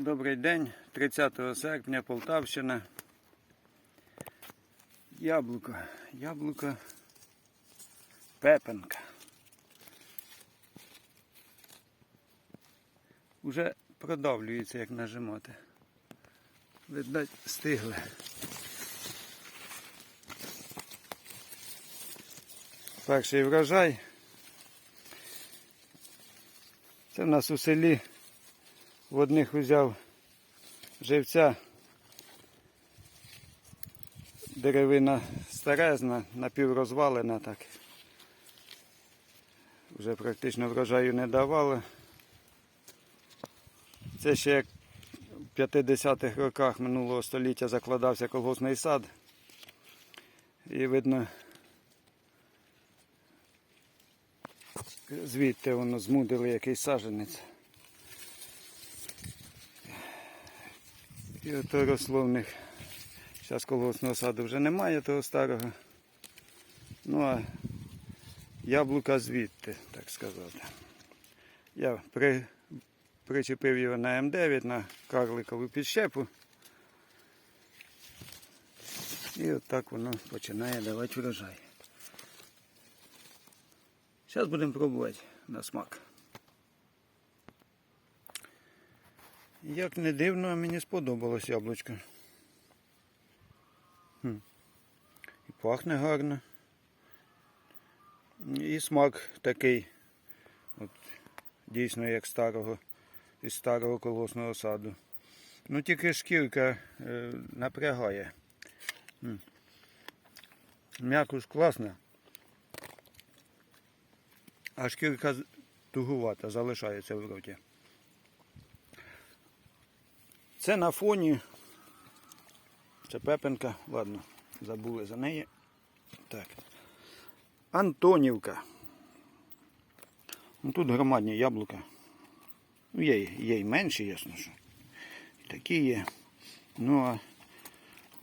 Добрий день, 30 серпня, Полтавщина. Яблуко. Яблуко Пепенка. Уже продавлюється, як нажимати. Видать, стигли. Перший врожай. Це в нас у селі в одних взяв живця. Деревина старезна, напіврозвалена так. Вже практично врожаю не давала. Це ще як в 50-х роках минулого століття закладався колгоспний сад. І видно, звідти воно змудили якийсь саженець. І ото росло в них. Зараз колгоспного саду вже немає того старого. Ну а яблука звідти, так сказати. Я при, причепив його на М9 на карликову підщепу. І отак воно починає давати врожай. Зараз будемо пробувати на смак. Як не дивно, мені сподобалось яблучко. І пахне гарно. І смак такий, от, дійсно як старого, із старого колосного саду. Ну тільки шкірка е, напрягає. М'якуш класна. А шкірка тугувата, залишається в роті. Це на фоні. Це Пепенка. Ладно, забули за неї. Так. Антонівка. Ну, тут громадні яблука. Ну, є, є й менші, ясно що. І такі є. Ну а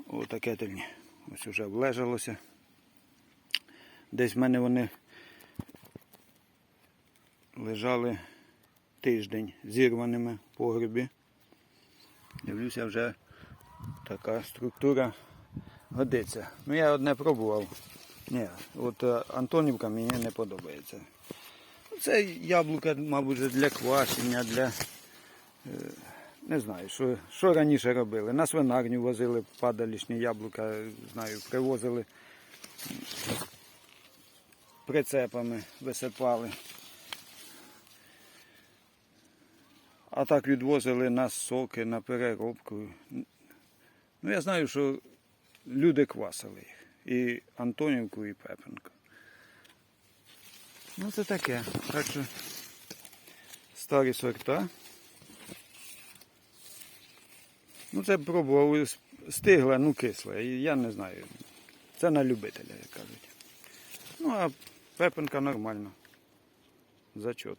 отаке тельні. Ось уже влежалося. Десь в мене вони лежали тиждень зірваними в погребі. Дивлюся, вже така структура годиться. Ну я одне пробував. Ні, от е, Антонівка мені не подобається. Це яблука, мабуть, для квашення, для. е, Не знаю, що, що раніше робили. На свинарню возили падалішні яблука, знаю, привозили прицепами, висипали. А так відвозили на соки, на переробку. Ну, я знаю, що люди квасили їх. І Антонівку, і Пепенку. Ну, це таке. Так що старі сорта. Ну, це пробував стигла, ну кисле. І Я не знаю. Це на любителя, як кажуть. Ну, а Пепенка нормально. Зачот.